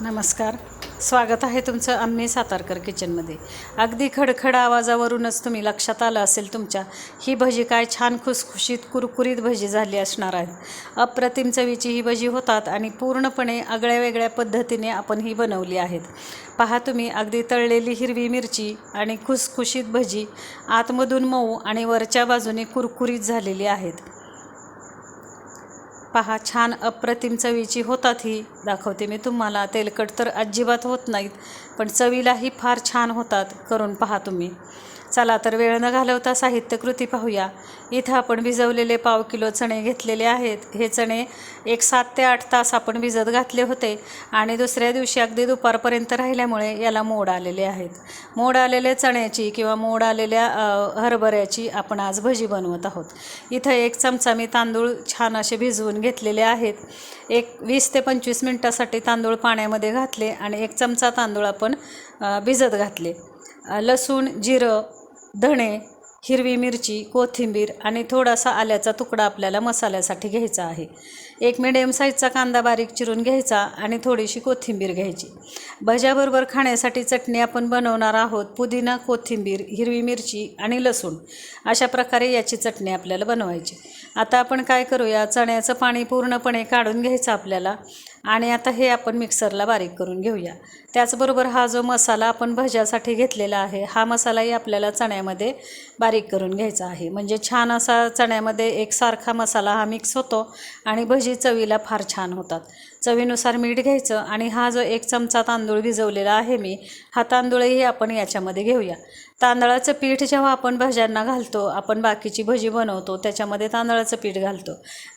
नमस्कार. स्वागत आहे तुमचं आम्ही सातारकर किचनमध्ये. अगदी खडखड आवाजावरूनच तुम्ही लक्षात आलं असेल तुमच्या ही भजी काय छान खुसखुशीत कुरकुरीत भजी झाली असणार आहेत अप्रतिम चवीची ही भजी होतात आणि पूर्णपणे आगळ्या वेगळ्या पद्धतीने आपण ही बनवली आहेत. पहा तुम्ही अगदी तळलेली हिरवी मिरची आणि खुसखुशीत भजी आतमधून मऊ आणि वरच्या बाजूने कुरकुरीत झालेली आहेत. पहा छान अप्रतिम चवीची होतात ही. दाखवते मी तुम्हाला. तेलकट तर अजिबात होत नाहीत पण चवीलाही फार छान होतात. करून पहा तुम्ही. चला तर वेळ न घालवता साहित्य कृती पाहूया. इथं आपण भिजवलेले पाव किलो चणे घेतलेले आहेत. हे चणे एक सात ते आठ तास आपण भिजत घातले होते आणि दुसऱ्या दिवशी अगदी दुपारपर्यंत राहिल्यामुळे याला मोड आलेले आहेत. मोड आलेले चण्याची किंवा मोड आलेल्या हरभऱ्याची आपण आज भजी बनवत आहोत. इथं एक चमचा मी तांदूळ छान असे भिजवून घेतलेले आहेत. एक वीस ते पंचवीस मिनटासाठी तांदूळ पाण्यामध्ये घातले आणि एक चमचा तांदूळ आपण भिजत घातले. लसूण जिरं धणे हिरवी मिरची कोथिंबीर आणि थोडासा आल्याचा तुकडा आपल्याला मसाल्यासाठी घ्यायचा आहे. एक मिडियम साईजचा कांदा बारीक चिरून घ्यायचा आणि थोडीशी कोथिंबीर घ्यायची. भज्याबरोबर खाण्यासाठी चटणी आपण बनवणार आहोत पुदिना कोथिंबीर हिरवी मिरची आणि लसूण. अशा प्रकारे याची चटणी आपल्याला बनवायची. आता आपण काय करूया चण्याचं पाणी पूर्णपणे काढून घ्यायचं आपल्याला. आणि आता हे आपण मिक्सरला बारीक करून घेऊया. त्याचबरोबर हा जो मसाला आपण भज्यासाठी घेतलेला आहे हा मसालाही आपल्याला चण्यामध्ये बारीक करून घ्यायचा आहे. म्हणजे छान असा चण्यामध्ये एकसारखा मसाला हा मिक्स होतो आणि भजी चवीला फार छान होतात. चवीनुसार मीठ घ्यायचं आणि हा जो एक चमचा तांदूळ भिजवलेला आहे मी हा तांदूळही आपण याच्यामध्ये घेऊया. तांदळाचं पीठ जेव्हा आपण भज्यांना घालतो आपण बाकीची भजी बनवतो त्याच्यामध्ये तांदळाचं पीठ घालतो.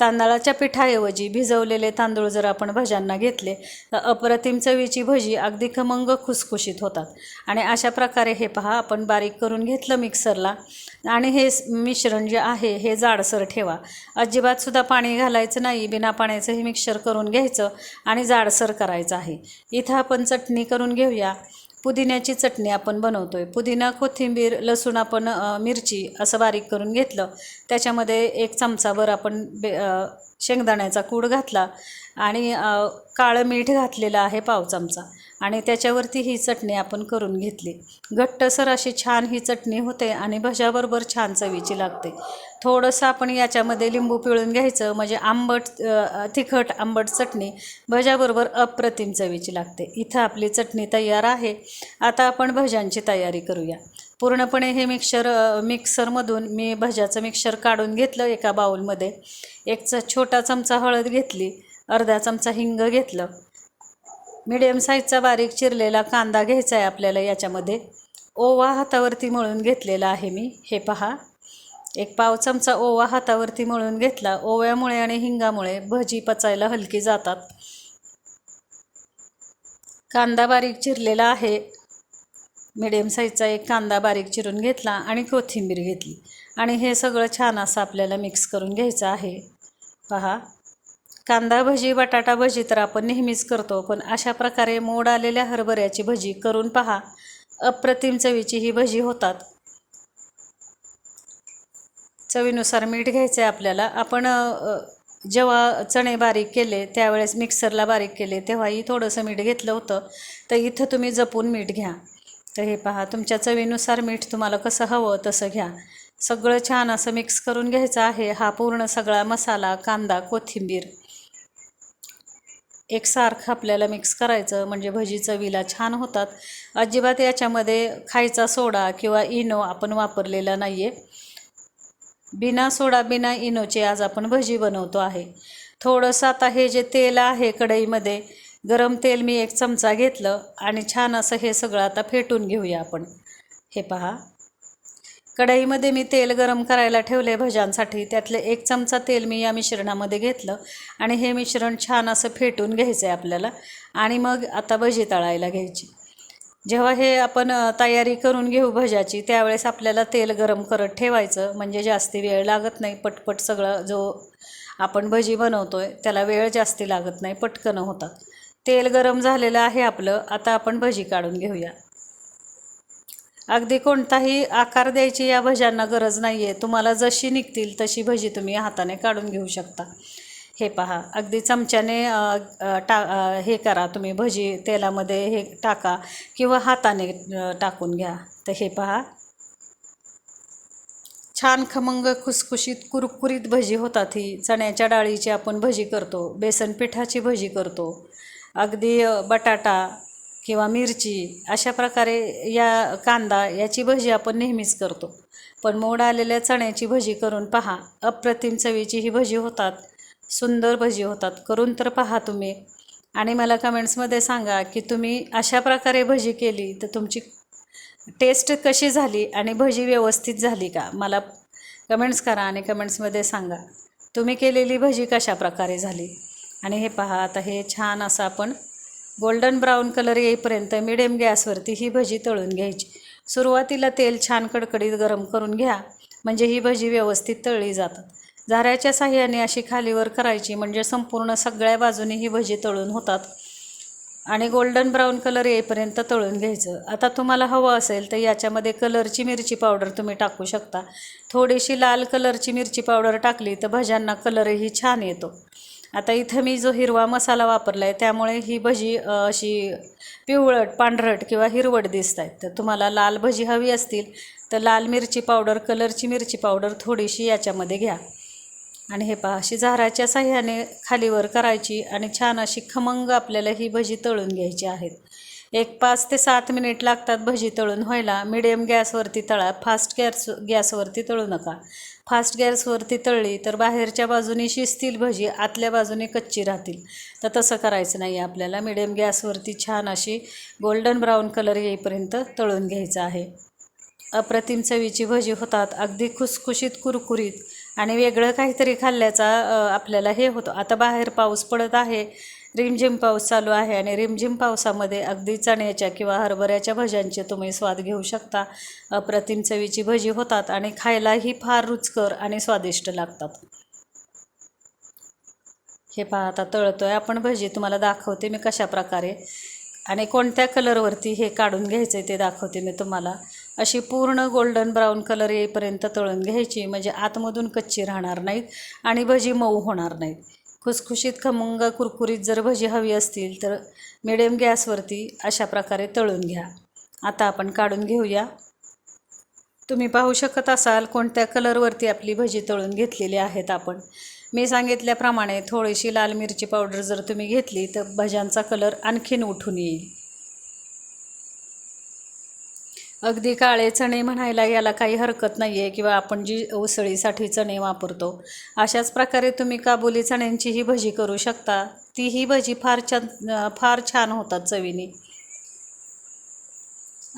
तांदळाच्या पिठाऐवजी भिजवलेले तांदूळ जर आपण भज्यांना घेतले तर अप्रतिम चवीची भजी अगदी खमंग खुसखुशीत होतात. आणि अशा प्रकारे हे पहा आपण बारीक करून घेतलं मिक्सरला आणि हे मिश्रण जे आहे हे जाडसर ठेवा. अजिबातसुद्धा पाणी घालायचं नाही बिना पाण्याचं हे मिक्सर करून घ्यायचं आणि जाडसर करायचं आहे. इथं आपण चटणी करून घेऊया. पुदिन्याची चटणी आपण बनवतो आहे पुदिना कोथिंबीर लसूण आपण मिरची असं बारीक करून घेतलं. त्याच्यामध्ये एक चमचाभर आपण बे शेंगदाण्याचा कूड घातला आणि काळं मीठ घातलेलं आहे पाव चमचा. आणि त्याच्यावरती ही चटणी आपण करून घेतली. घट्टसर अशी छान ही चटणी होते आणि भज्याबरोबर छान चवीची लागते. थोडंसं आपण याच्यामध्ये लिंबू पिळून घ्यायचं म्हणजे आंबट तिखट आंबट चटणी भज्याबरोबर अप्रतिम चवीची लागते. इथं आपली चटणी तयार आहे. आता आपण भज्यांची तयारी करूया. पूर्णपणे हे मिक्सर मिक्सरमधून मी भज्याचं मिक्सर काढून घेतलं एका बाऊलमध्ये एक च छोटा चमचा हळद घेतली अर्धा चमचा हिंग घेतलं. मिडियम साईजचा बारीक चिरलेला कांदा घ्यायचा आहे आपल्याला याच्यामध्ये. ओवा हातावरती मळून घेतलेला आहे मी. हे पहा. एक पाव चमचा ओवा हातावरती मळून घेतला. ओव्यामुळे आणि हिंगामुळे भजी पचायला हलकी जातात. कांदा बारीक चिरलेला आहे. मिडियम साईजचा एक कांदा बारीक चिरून घेतला आणि कोथिंबीर घेतली. आणि हे सगळं छान असं आपल्याला मिक्स करून घ्यायचं आहे. पहा. कांदा भजी बटाटा भजी तर आपण नेहमीच करतो पण अशा प्रकारे मोड आलेल्या हरभऱ्याची भजी करून पहा. अप्रतिम चवीची ही भजी होतात. चवीनुसार मीठ घ्यायचं आहे आपल्याला. आपण जेव्हा चणे बारीक केले त्यावेळेस मिक्सरला बारीक केले तेव्हाही थोडंसं मीठ घेतलं होतं. तर इथं तुम्ही जपून मीठ घ्या. तर हे पहा तुमच्या चवीनुसार मीठ तुम्हाला कसं हवं तसं घ्या. सगळं छान असं मिक्स करून घ्यायचं आहे. हा पूर्ण सगळा मसाला कांदा कोथिंबीर. एकसारखं आपल्याला मिक्स करायचं म्हणजे भजी चवीला छान होतात. अजिबात याच्यामध्ये खायचा सोडा किंवा इनो आपण वापरलेला नाही आहे बिना सोडा बिना इनोचे आज आपण भजी बनवतो आहे. थोडंसं आता हे जे तेल आहे कढईमध्ये गरम तेल मी एक चमचा घेतलं आणि छान असं हे सगळं आता फेटून घेऊया आपण. हे पहा. कढईमध्ये मी तेल गरम करायला ठेवले भज्यांसाठी. त्यातले एक चमचा तेल मी या मिश्रणामध्ये घेतलं आणि हे मिश्रण छान असं फेटून घ्यायचं आहे आपल्याला. आणि मग आता भजी तळायला घ्यायची. जेव्हा हे आपण तयारी करून घेऊ भज्याची त्यावेळेस आपल्याला तेल गरम करत ठेवायचं. म्हणजे जास्ती वेळ लागत नाही पटपट सगळं जो आपण भजी बनवतो आहे त्याला वेळ जास्ती लागत नाही पटकन होतात तेल गरम झालेलं आहे आपलं आता आपण भजी काढून घेऊया. अगदी कोणताही आकार द्यायची या भज्यांना गरज नाही आहे तुम्हाला जशी निघतील तशी भजी तुम्ही हाताने काढून घेऊ शकता. हे पहा अगदी चमच्याने टा हे करा तुम्ही भजी तेलामध्ये हे टाका किंवा हाताने टाकून घ्या. तर हे पहा. छान खमंग खुसखुशीत कुरकुरीत भजी होतात ही. चण्याच्या डाळीची आपण भजी करतो बेसन पिठाची भजी करतो. अगदी बटाटा किंवा मिरची अशा प्रकारे या कांदा याची भजी आपण नेहमीच करतो. पण मोड आलेल्या चण्याची भजी करून पहा अप्रतिम चवीची ही भजी होतात. सुंदर भजी होतात. करून तर पहा तुम्ही. आणि मला कमेंट्समध्ये सांगा की तुम्ही अशा प्रकारे भजी केली तर तुमची टेस्ट कशी झाली आणि भजी व्यवस्थित झाली का? मला कमेंट्स करा आणि कमेंट्समध्ये सांगा. तुम्ही केलेली भजी कशा प्रकारे झाली? आणि हे पहा आता हे छान असं आपण गोल्डन ब्राऊन कलर येईपर्यंत मिडियम गॅसवरती ही भजी तळून घ्यायची. सुरुवातीला तेल छान कडकडीत गरम करून घ्या. म्हणजे ही भजी व्यवस्थित तळली जातात. झाऱ्याच्या साह्याने अशी खालीवर करायची म्हणजे संपूर्ण सगळ्या बाजूने ही भजी तळून होतात. आणि गोल्डन ब्राऊन कलर येईपर्यंत तळून घ्यायचं. आता तुम्हाला हवं असेल तर याच्यामध्ये कलरची मिरची पावडर तुम्ही टाकू शकता. थोडीशी लाल कलरची मिरची पावडर टाकली तर भज्यांना कलरही छान येतो. आता इथं मी जो हिरवा मसाला वापरला आहे त्यामुळे ही भजी अशी पिवळट पांढरट किंवा हिरवट दिसत आहेत तर तुम्हाला लाल भजी हवी असतील तर लाल मिरची पावडर कलरची मिरची पावडर थोडीशी याच्यामध्ये घ्या. आणि हे पहा अशी झाराच्या साह्याने खालीवर करायची आणि छान अशी खमंग आपल्याला ही भजी तळून घ्यायची आहेत. एक पाच ते सात मिनिट लागतात भजी तळून व्हायला. मिडियम गॅसवरती तळा फास्ट गॅस गॅसवरती तळू नका. फास्ट गॅसवरती तळली तर बाहेरच्या बाजूने शिजतील भजी आतल्या बाजूने कच्ची राहतील. तर तसं करायचं नाही आपल्याला. मिडियम गॅसवरती छान अशी गोल्डन ब्राऊन कलर येईपर्यंत तळून घ्यायचं आहे. अप्रतिम चवीची भजी होतात. अगदी खुसखुशीत कुरकुरीत आणि वेगळं काहीतरी खाल्ल्याचा आपल्याला हे होतं. आता बाहेर पाऊस पडत आहे रिमझिम पाऊस चालू आहे आणि रिमझिम पावसामध्ये अगदी चण्याच्या किंवा हरभऱ्याच्या भज्यांचे तुम्ही स्वाद घेऊ शकता. अप्रतिम चवीची भजी होतात आणि खायलाही फार रुचकर आणि स्वादिष्ट लागतात. हे पहा आता तळतोय आपण भजी. तुम्हाला दाखवते मी कशा प्रकारे आणि कोणत्या कलरवरती हे काढून घ्यायचं आहे ते दाखवते मी तुम्हाला. अशी पूर्ण गोल्डन ब्राऊन कलर येईपर्यंत तळून घ्यायची. म्हणजे आतमधून कच्ची राहणार नाहीत आणि भजी मऊ होणार नाहीत. खुसखुशीत खमंग कुरकुरीत जर भजी हवी असतील तर मिडियम गॅसवरती अशा प्रकारे तळून घ्या. आता आपण काढून घेऊया. तुम्ही पाहू शकत असाल कोणत्या कलरवरती आपली भजी तळून घेतलेली आहेत आपण. मी सांगितल्याप्रमाणे थोडीशी लाल मिरची पावडर जर तुम्ही घेतली तर भज्यांचा कलर आणखीन उठून येईल. अगदी काळे चणे म्हणायला याला काही हरकत नाही आहे किंवा आपण जी उसळीसाठी चणे वापरतो. अशाच प्रकारे तुम्ही काबुली चण्यांचीही भजी करू शकता. ती ही भजी फार छान फार छान होतात चवीने.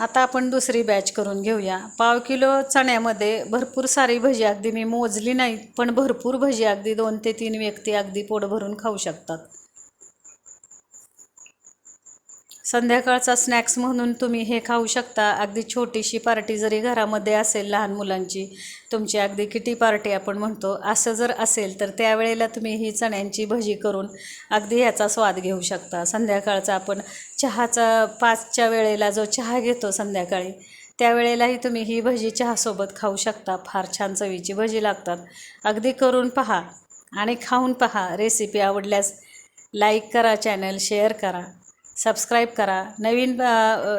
आता आपण दुसरी बॅच करून घेऊया. पाव किलो चण्यामध्ये भरपूर सारी भजी अगदी मी मोजली नाही पण भरपूर भजी अगदी दोन ते तीन व्यक्ती अगदी पोट भरून खाऊ शकतात. संध्याकाळचा स्नॅक्स म्हणून तुम्ही हे खाऊ शकता. अगदी छोटीशी पार्टी जरी घरामध्ये असेल लहान मुलांची तुमची अगदी किटी पार्टी आपण म्हणतो असं जर असेल तर त्यावेळेला तुम्ही ही चण्यांची भजी करून अगदी ह्याचा स्वाद घेऊ शकता. संध्याकाळचा आपण चहाचा पाचच्या वेळेला जो चहा घेतो संध्याकाळी त्यावेळेलाही तुम्ही ही भजी चहासोबत खाऊ शकता. फार छान चवीची भजी लागतात. अगदी करून पहा आणि खाऊन पहा. रेसिपी आवडल्यास लाईक करा चॅनल शेअर करा. सबस्क्राईब करा. नवीन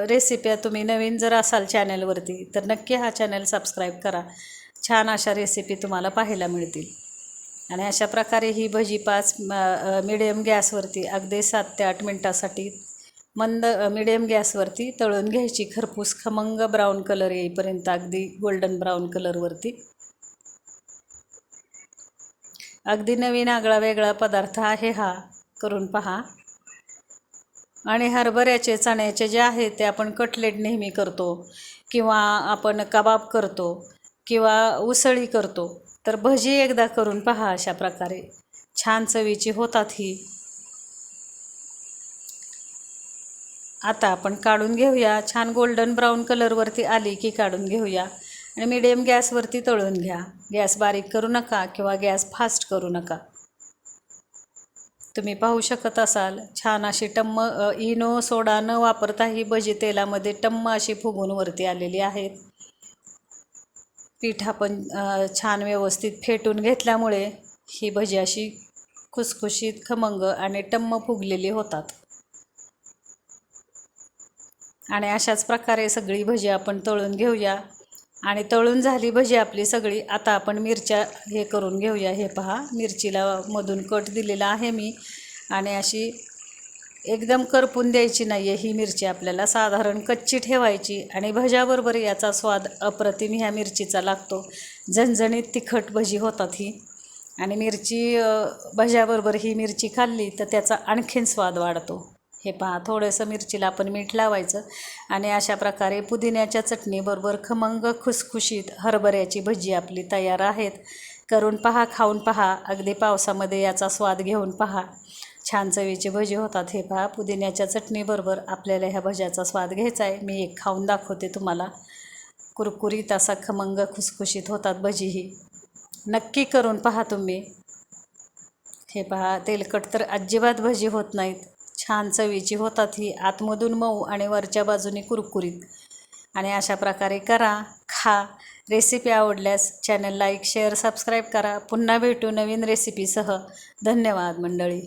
रेसिप्या तुम्ही नवीन जर असाल चॅनलवरती तर नक्की हा चॅनल सबस्क्राईब करा. छान अशा रेसिपी तुम्हाला पाहायला मिळतील. आणि अशा प्रकारे ही भजी पाच मिडियम गॅसवरती अगदी सात ते आठ मिनटासाठी मंद मिडियम गॅसवरती तळून घ्यायची खरपूस खमंग ब्राऊन कलर येईपर्यंत अगदी गोल्डन ब्राऊन कलरवरती अगदी नवीन आगळा वेगळा पदार्थ आहे हा. करून पहा. आणि हरभऱ्याचे चण्याचे जे आहेत ते आपण कटलेट नेहमी करतो किंवा आपण कबाब करतो किंवा उसळी करतो. तर भजी एकदा करून पहा अशा प्रकारे. छान चवीची होतात ही. आता आपण काढून घेऊया. छान गोल्डन ब्राऊन कलरवरती आली की काढून घेऊया. आणि मिडियम गॅसवरती तळून घ्या. गॅस बारीक करू नका किंवा गॅस फास्ट करू नका. तुम्ही पाहू शकत असाल छान अशी टम्म इनो सोडा न वापरता ही भजी तेलामध्ये टम्म अशी फुगून वरती आलेली आहेत. पीठ आपण छान व्यवस्थित फेटून घेतल्यामुळे ही भजी अशी खुसखुशीत खमंग आणि टम्म फुगलेली होतात. आणि अशाच प्रकारे सगळी भजी आपण तळून घेऊया. आणि तळून झाली भजी आपली सगळी. आता आपण मिरच्या हे करून घेऊया. हे पहा मिरचीला मधून कट दिलेला आहे मी. आणि अशी एकदम करपून द्यायची नाही आहे ही मिरची आपल्याला. साधारण कच्ची ठेवायची आणि भज्याबरोबर याचा स्वाद अप्रतिम ह्या मिरचीचा लागतो. झणझणीत तिखट भजी होतात ही. आणि मिरची भज्याबरोबर ही मिरची खाल्ली तर त्याचा आणखीन स्वाद वाढतो. हे पहा थोडंसं मिरचीला आपण मीठ लावायचं आणि अशा प्रकारे पुदिन्याच्या चटणीबरोबर खमंग खुसखुशीत हरभऱ्याची भजी आपली तयार आहेत. करून पहा खाऊन पहा अगदी पावसामध्ये याचा स्वाद घेऊन पहा. छान चवीचे भजी होतात हे पहा पुदिन्याच्या चटणीबरोबर आपल्याला ह्या भज्याचा स्वाद घ्यायचा आहे. मी एक खाऊन दाखवते तुम्हाला. कुरकुरीत असा खमंग खुसखुशीत होतात भजी ही नक्की करून पहा तुम्ही. हे पहा तेलकट तर अजिबात भजी होत नाहीत. छान चवीची होतात ही आतमधून मऊ आणि वरच्या बाजूने कुरकुरीत. आणि अशा प्रकारे करा खा. रेसिपी आवडल्यास चॅनल लाईक शेअर सबस्क्राईब करा. पुन्हा भेटू नवीन रेसिपीसह. धन्यवाद मंडळी.